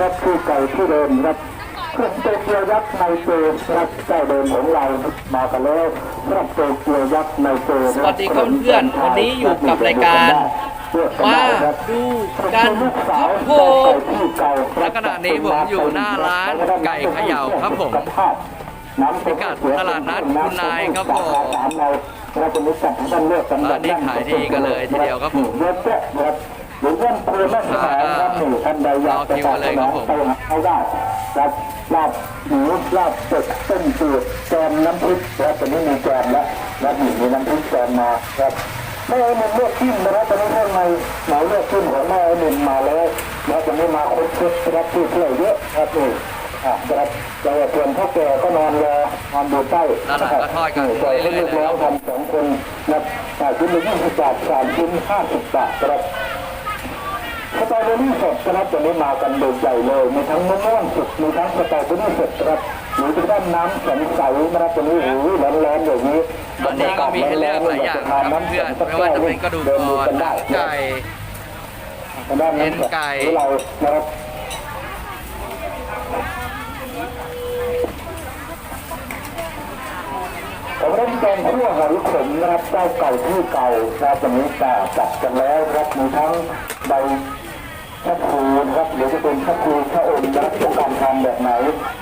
ครับที่เก่าที่เดิมครับเครื่องโตเกียวยักษ์ในโซครับเจ้าเดิมของเรามากันแล้วครับโตเกียวยักษ์ในโซสวัสดีครับเพื่อนๆวันนี้อยู่กับรายการมาดูกันครับผมและขณะนี้ผมอยู่หน้าร้านไก่เขย่าครับผมพิกัดตลาดนัดคุณนายครับผมเราจะมีจัดให้ท่านเลือกกันร้านนี้ขายดีกันเลยทีเดียวครับผม เยอะแยะครับหรือว่าเพลินแม่สายครับนี่ท่านใดอยากจะรอคิวกันเลยครับผมไปหาเขาได้ครับลาบหมูลาบเป็ดต้มจืดแกงน้ำพริกแล้วตอนนี้มีแกงแล้วแล้วนี่มีน้ำพริกแกงมาครับแม่ไอ้หนุ่มเลือกขึ้นนะครับตอนนี้ข้างในหมายเลือกขึ้นของแม่ไอ้หนุ่มมาแล้วแล้วตอนนี้มาครบชุดครับที่เที่ยวเยอะครับนี่อะครับเราเตรียมพ่อแก่ก็นอนรอนอนดูใต้ด้านหลังก็ทอดกันปล่อยให้ลูกน้องทำสองคนนะอ่าชิ้นละยี่สิบบาทสามชิ้นห้าสิบบาทครับ สตรอเบอรี่สดนะครับตัวนี้มากันโดดใหญ่เลย มีทั้งมะม่วงสุกมีทั้งสตรอเบอรี่สดครับหรือจะด้านน้ำแข็งใสนะครับตัวนี้โอ้โหร้อนๆอย่างนี้ตอนนี้ก็มีให้เลือกหลายอย่างนะครับเพื่อนไม่ว่าจะเป็นกระดูกอ่อนหนังไก่ด้านเอ็นไก่เรานะครับผมเริ่มแกงคั่วหอยขมนะครับเจ้าเก่าที่เก่านะครับวันนี้แต่จัดกันแล้วครับมีทั้งใบ ชะพูนะครับหรือจะเป็นชะพูชะอมนะครับต้องการทำแบบไหน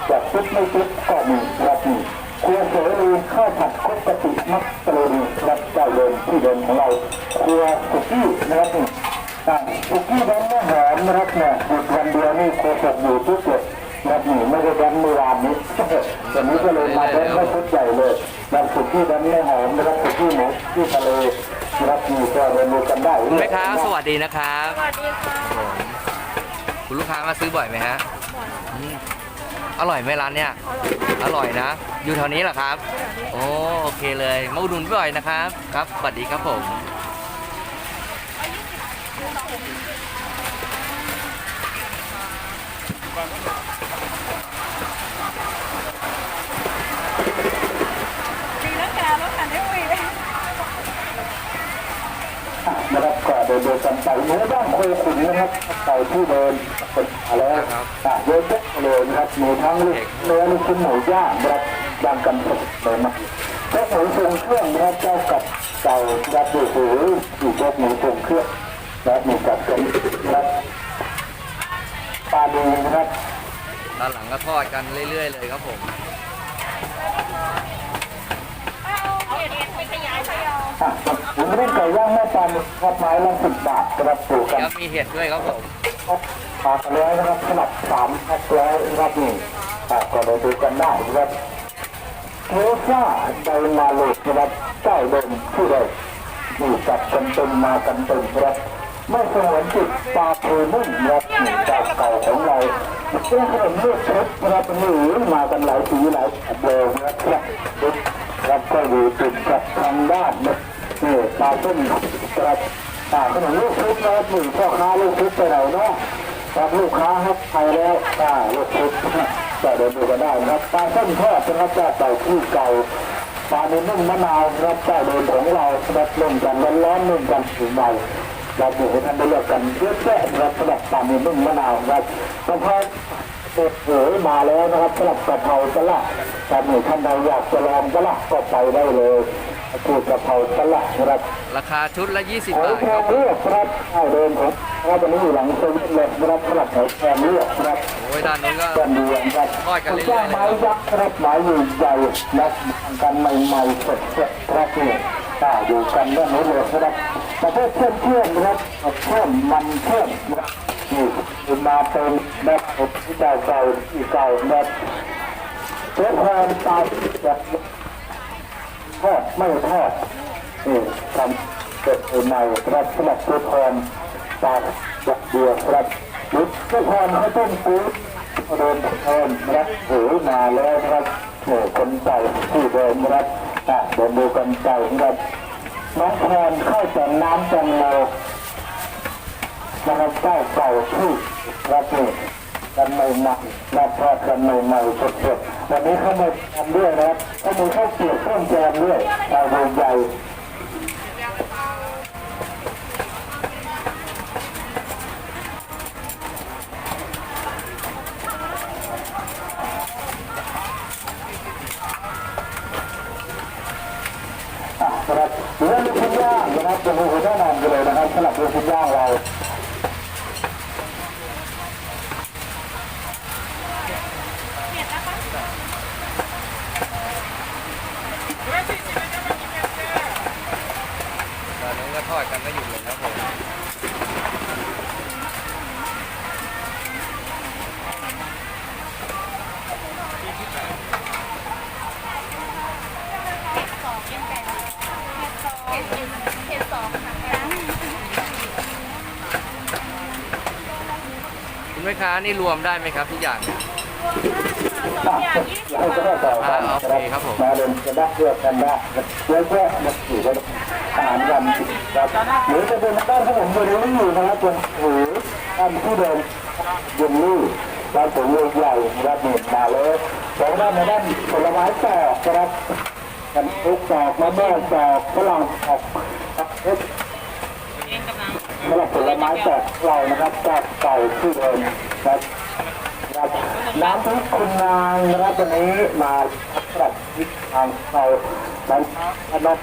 แบบซุปไม่ซุปก็มีรับนี่ครัวเสรีข้าวผัดคุกกะปิมักสโลนีรับเจ้าเดิมที่เดิมของเราครัวสุกี้นะครับสุกี้ดัน้ำมะหอมนะครับเนี่ยหยุดวันเดียวนี่โคศกอยู่ทุกเดือนนะครับนี่ไม่ได้แดนเมื่อวานนี้วันนี้ก็เลยมาแดนให้ชุดใหญ่เลยแบบสุกี้ดัน้ำมะหอมนะครับสุกี้หมูที่ทะเล รับนี่ก็เรียนรู้กันได้คุณแม่ค้าสวัสดีนะครับสวัสดีค่ะคุณลูกค้ามาซื้อบ่อยไหมฮะอืมอร่อยไหมร้านเนี้ยอร่อยนะ อยู่แถวนี้เหรอครับ โอ้โอเคเลยมาอุดหนุนบ่อยนะครับครับสวัสดีครับผม ดีแล้วแกรถคันได้คุยเลย เดินกันไปเนื้อด้านโคขุนนะครับไก่ที่เดินเป็นอะไรครับอะเยอะแยะเลยนะครับมีทั้งลูกเนื้อลูกชิ้นหมูย่างนะครับย่างกันสดเลยนะเจ้าหมูทรงเครื่องนะครับเจ้ากับเก่ารับดูหูอยู่เจ้าหมูทรงเครื่องนะครับมีกับกันนะครับปลาดีนะครับด้านหลังก็ทอดกันเรื่อย ๆ เลยครับผม เอาเห็ดไปขยายพยอง อะ ผมเล่นไก่ย่างแม่ปานครับไม้ละสิบบาทนะครับปลูกกันแล้วมีเห็ดด้วยครับผมปากร้อยนะครับสลับสามพักร้อยนะครับนี่อะก็ไปดูกันได้นะครับเทซ่าไดมาโลกนะครับเจ้าเดิมที่เดิมนี่จัดกันเต็มมากันเต็มนะครับไม่สงวนจิตปลาทูนุ่มนะครับนี่เจ้าเก่าของเราเป็นขนมเลือดเช็ดนะครับนี่มากันหลายสีหลายแบบเลยนะครับ ครับก็อยู่ติดกับทางด้านนะนี่ปลาต้มครับปลาขนมลูกชุบนะครับหนึ่งพ่อค้าลูกชุบไปไหนเนาะครับลูกค้าครับไปแล้วอ่าลูกชุบก็เดินดูกันได้นะครับปลาส้มทอดนะครับเจ้าเก่าที่เก่าปลาเนื้อนุ่มมะนาวนะครับเจ้าเดินของเราครับเล่นกันร้อนๆเล่นกันถึงใหม่เราอยู่ให้ท่านได้เลือกกันเยอะแยะนะครับสำหรับปลาเนื้อนุ่มมะนาวครับกระเพรา เปิดเผยมาแล้วนะครับสำหรับกระเพราสลัดถ้าหนึ่งท่านใดอยากจะลองสลัดก็ไปได้เลยคือกระเพราสลัดนะครับราคาชุดละ 20 หอยบาทแครครับ งเลือกครับเข้าเดินครับครับวันนี้อยู่หลังเซเว่นเลยนะครับสำหรับหอยแครงเลือกครับ โอ้ยด้านนู้นก็ กันเดียวครับทอดกันเรื่อยๆเลยครับ ไม้ยักษ์ครับไม้ใหญ่ๆนะกันใหม่ๆสดๆครับนี่อ่าอยู่กันด้านนี้เลยนะครับประเภทเชื่อมเชื่อมนะครับเชื่อมมันเชื่อมนะครับนี่คือมาเต็ม นะครับที่เก่าเก่าที่เก่านับเชื้อแทนตายแบบทอดไม่ทอดนี่ทำเกิดใหม่ครับสำหรับตัวแทนจากจักเดียวครับหรือตัวแทนให้ต้นปูเดินแทนนะครับถือมาแล้วนะครับโอ้คนใจที่เดินรับอะเดินดูกันใจครับน้องแทนเข้าจากน้ำจังโมนะครับเจ้าเก่าที่อรับนี่ กันใหม่ๆมาทอดกันใหม่ๆสดๆวันนี้เขามาทำด้วยนะครับเขามีข้าวเกี๊ยวเพิ่มแจมด้วยตาบูใหญ่นะครับเรื่องลูกชิ้นย่างนะครับจะมีหัวหน้านำกันเลยนะครับสำหรับลูกชิ้นย่างเรา ค่ะแปดคุณแม่ค้านี่รวมได้ไหมครับทุกอย่างเนี่ยสองอย่างยี่สิบให้ก็ได้ต่อกันอ่าโอเคครับผม มาเดินกันได้เพื่อกันได้เยอะแยะมาอยู่กันอาหารกันครับหรือจะเป็นด้านขนมเบอร์รี่อยู่นะครับเป็นถือท่านผู้เดินเยนลี่ร้านผลเลือกใหญ่รับนี่มาเลยสองด้านในด้านผลไม้แตกนะครับ กันทุกแตกมะม่วงแตกฝรั่งแตกครับเอ๊ะสำหรับผลไม้แตกเรานะครับแตกเก่าที่เดิมครับครับน้ำพริกคุณนางนะครับวันนี้มาสำหรับพริกทางเรานั้นนะครับ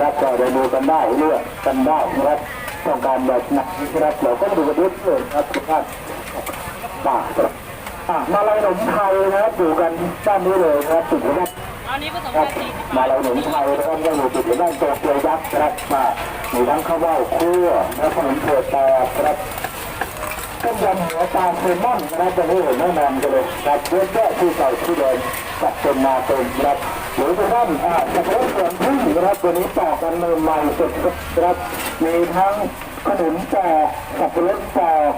รับเราได้ดูกันได้เลือกกันได้นะครับต้องการแบบหนักนะครับเราก็ดูกันด้วยเลยครับทุกท่านปากมาลายหนมไทยนะครับอยู่กันด้านนี้เลยนะครับติดอยู่ด้าน อนนี้ผสมครักันสี่สิบมาลาหนมไทยนะครับก็อยู่ติดอยู่ด้านโตเกียวยักษ์นะครับมามีทั้งข้าวเม่าคั่วและขนมเผือกแตกนะครับต้มยำหัวปลาเซลมอนนะครับจะไม่เห็นแน่นอนกันเลยครับเยอะแยะที่เก่าที่เดิมจัดเป็นมาเต็มนะครับหรือจะท่านอ่าสับปะรดสวนพึ่งนะครับตัวนี้ต่อกันเนินใหม่ๆสดๆนะครับมีทั้งขนมแจกสับปะรดแจก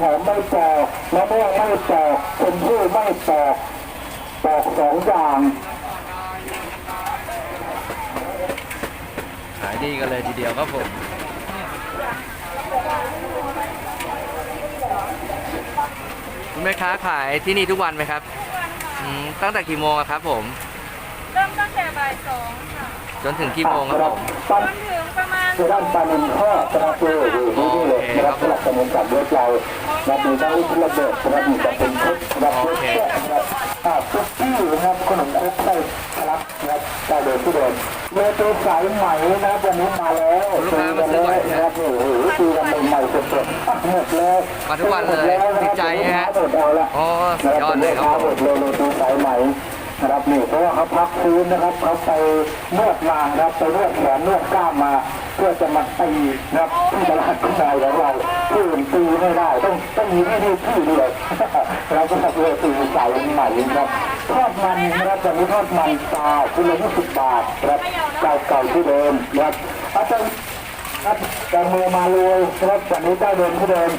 หอมไม่แจกมะม่วงไม่แจกชมพู่ไม่แจกแจกสองอย่าง ขายดีกันเลยทีเดียวครับผมคุณแม่ค้าขายที่นี่ทุกวันไหมครับอืมตั้งแต่กี่โมงอะครับผม เริ่มตั้งแต่บ่ายสองค่ะจนถึงกี่โมงครับผมปั้นจนถึงประมาณคือด้านปลาหนึ่งข้อกระเจอยู่ที่นี่เลยนะครับสำหรับสมุนกับเลือดเราและมีทั้งลูกระเบิดนะครับมีแต่เป็นชุดนะครับเยอะแยะนะครับอ่าคุกกี้นะครับขนมครกไส้ทะลัก นะครับไส้เดินที่เดิมเมตูสายใหม่นะครับวันนี้มาแล้วลูกค้ามาซื้อบ่อยนะ ครับโอ้โหตีกันใหม่ๆสดๆหมดเลยมาทุกวันเลยติดใจฮะ หมดเอาละอ๋อสุดยอดเลยครับผมเลยเมตูสายไหมนะครับนี่เพราะว่าเขาพักฟื้นนะครับเขาไปนวดมานะครับไปนวดแขนนวดกล้ามมา เพื่อจะมาตีนะครับที่ตลาดของเราของเราตื่นตีไม่ได้ต้องต้องมีที่นี่ที่ด้วยเราก็เลยตีใส่ใหม่นะครับทอดมันนะครับตอนนี้ทอดมันปลาคุณละยี่สิบบาทนะครับเก่าเก่าที่เดิมนะครับอาจารย์ครับแตงโมมาเลยนะครับตอนนี้ได้เดิมที่เดิม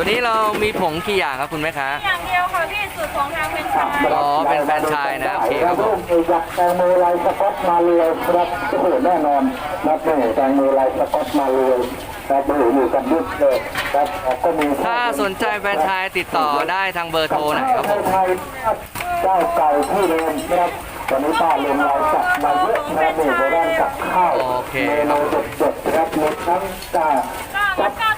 ตัวนี้เรามีผงกี่อย่างครับคุณแม่ค้าอย่างเดียวค่ะพี่สูตรของทางเป็นชายอ๋อเป็นแฟรนไชส์นะโอเคครับผมเอยักแตงโมลายสก๊อตมาเลยครับโอ้โหแน่นอนนับนี่แตงโมลายสก๊อตมาเลยครับโอ้โหอยู่กันยุดเลยครับก็มีถ้าสนใจแฟรนไชส์ติดต่อได้ทางเบอร์โทรไหนครับผมไทยเจ้าเก่าที่เดิมนะครับตอนนี้ป้าลงรายจัดมาเยอะนะครับนี่ในด้านกับข้าวโอเคเมครับนูเด็ดๆนะครับมีทั้งกาก็งั้นก็ต้องเอาเบ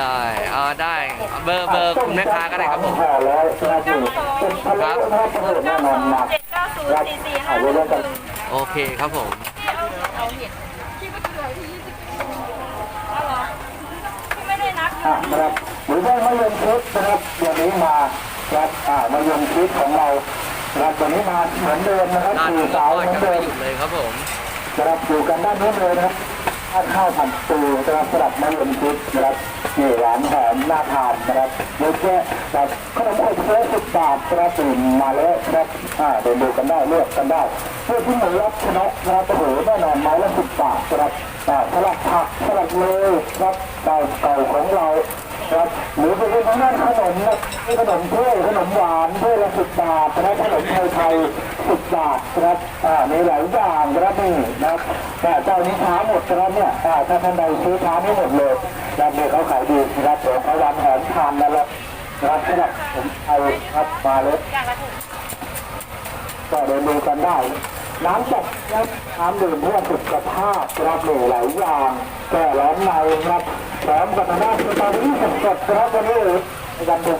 ได้เอาได้เบอร์เบอร์คุณแม่ค้าก็ได้ครับผมแล้วนะครับเจ็ดเก้าศูนย์สี่สี่ห้าหนึ่งหนึ่งโอเคครับผมเอาเห็ดที่ไม่เกลือที่ยี่สิบเอาเหรอที่ไม่ได้นับอะนะครับหรือว่ามะยมชิดนะครับวันนี้มาครับอ่ามะยมชิดของเราครับวันนี้มาเหมือนเดิมนะครับดีสาวเหมือนเดิมเลยครับผมนะครับอยู่กันด้านนู้นเลยนะครับ ทานข้าวผัดปูนะครับสลับมะยมชิดนะครับนี่หวานหอมน่าทานนะครับเยอะแยะนะครับขนมขบเค้กสิบบาทนะครับตื่นมาแล้วนะครับอ่าเดินดูกันได้เลือกกันได้เพื่อที่หมูรับชนะนะครับโอ้โหแน่นอนไม้ละสิบบาทนะครับอ่าสลัดผักสลัดเลยครับเก่าเก่าของเราครับหรือจะเป็นทางด้านขนม ขนมถ้วยขนมหวานถ้วยละสิบบาทนะขนมไทยไทยสิบบาทนะครับอ่ามีหลายอย่างนะครับนี่นะครับแต่เจ้านี้ช้าหมดนะครับเนี่ยอ่าถ้าท่านใดซื้อช้านี่หมดเลยนะครับเนี่ยเขาขายดีนะครับเดี๋ยวเขาวันแหนทานและนะครับสำหรับผมไทยครับมาเลยอย่างละถุงก็เดินดูกันได้น้ำจัดนะครับน้ำดื่มเพื่อสุขภาพนะครับหลายอย่างแก้ร้อนในนะครับพร้อมกับทางด้านสตรอเบอรี่สดๆนะครับวันนี้ ในการดู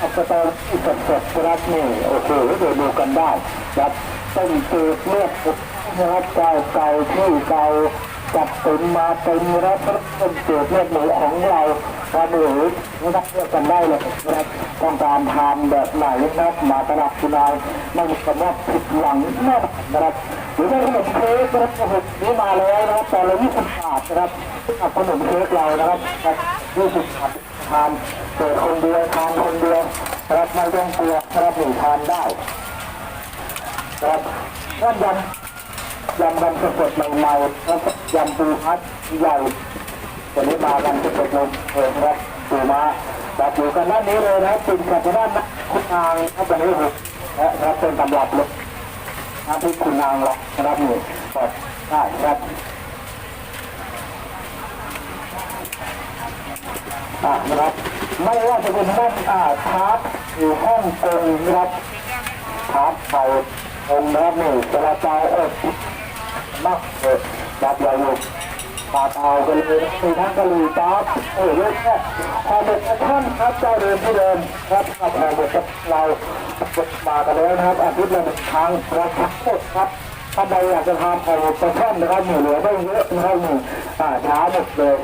สตรอเบอรี่สดๆนะครับนี่โอเคเดี๋ยวดูกันได้ครับเป็นเศษเลือดนะครับเก่าเก่าที่เก่าจับเป็นมาเป็นรับเป็นเศษเลือดหมูของเราเราหรือนะครับเลือกกันได้เลยนะครับต้องการทานแบบไหนนะครับมาตลาดคุณนายไม่มีคำว่าผิดหวังแน่นอนะครับหรือว่าขนมเค้กนะครับขนมนี้มาแล้วนะครับแต่ละยี่สิบบาทนะครับกับขนมเค้กเรานะครับยี่สิบบาท ทานเปิดคนเดียวทานคนเดียวรับไม่ต้องกลัวรับหนึ่งทานได้ครับก็ยำยำกันสดๆใหม่ๆแล้วก็ยำปูพัดใหญ่วันนี้มากันสดๆเลยนะครับปูมาแบบอยู่กันด้านนี้เลยนะติดกับด้านนะคุณนางครับวันนี้ผมนะครับเป็นตำรับเลยน้ำพริกคุณนางหรอกนะครับหนี่สดได้ครับ อ่า นะครับ ไม่ว่าจะเป็นห้องอ่าชาร์จหรือห้องกงนะครับชาร์จเป่าองค์นะครับนี่กระจายเออมากเลยแบบใหญ่อยู่ปาเตากันเลยมีทั้งกะหรี่ปั๊บเออเยอะแยะพอเด็กท่านครับเจ้าเดิมที่เดิมครับกับพอเด็กกับเรามากันแล้วนะครับอาทิตย์ละหนึ่งครั้งรับทั้งหมดครับถ้าใครอยากจะทานพอเด็กท่านนะครับมีเหลือไม่เยอะนะครับนี่อ่าช้าหมดเลย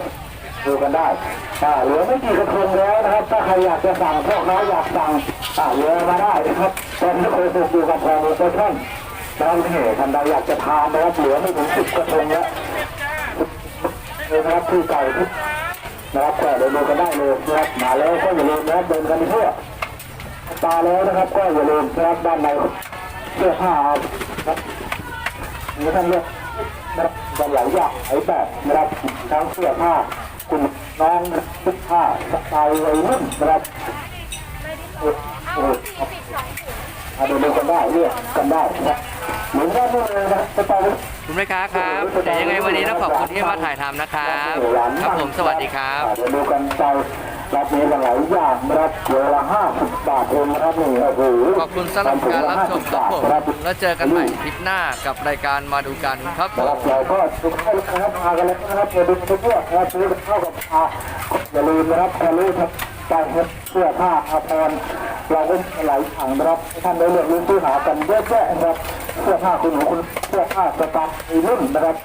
ดูกันได้อ่าเหลือไม่กี่กระทงแล้วนะครับ ถ้าใครอยากจะสั่งพวกน้อยอยากสั่งอ่าเหลือมาได้นะครับตอนนี้เคยถูกอยู่กับพอมูลเช่นแล้วนี่ท่านใดอยากจะทานนะครับเหลือไม่ถึงสิบกระทงแล้วเลยนะครับที่ไก่ที่นะครับก็เดินดูกันได้เลยนะครับมาแล้วก็อย่าลืมนะครับเดินกันทั่วตาแล้วนะครับก็อย่าลืมนะครับด้านในเสื้อผ้านะครับมีท่านเลือกนะครับหลายอย่างหลายแบบนะครับทั้งเสื้อผ้า คุณน้องทุกท่าสไตล์วัยรุ่นนะครับโอ้โหเอาดูดูกันได้เลือกกันได้นะเหมือนกันเลยนะสไตล์คุณแม่ค้าครับเดี๋ยวยังไงวันนี้ต้องขอบคุณที่มาถ่ายทำนะครับ ครับผมสวัสดีครับเดี๋ยวดูกันไป รับมีกันหลายอย่างนะครับเวลาห้าสิบบาทเองนะครับนี่โอ้โหขอบคุณสำหรับการรับชมครับผมครับแล้วเจอกันใหม่คลิปหน้ากับรายการมาดูกันครับผนะครัมบเราก็ทุกท่านนะครับมากันแล้วนะครับอย่าลืมไปด้วยนะครับซื้อข้าวกับปลาอย่าลืมนะครับอย่าลืมครับไปเสื้อผ้าอาภรณ์เราก็มีหลายอย่างนะครับให้ท่านได้เลือกซื้อหากันเยอะแยะนะครับเสื้อผ้าคุณหนูคุณเสื้อผ้าสไตล์วัยรุ่นนะครับ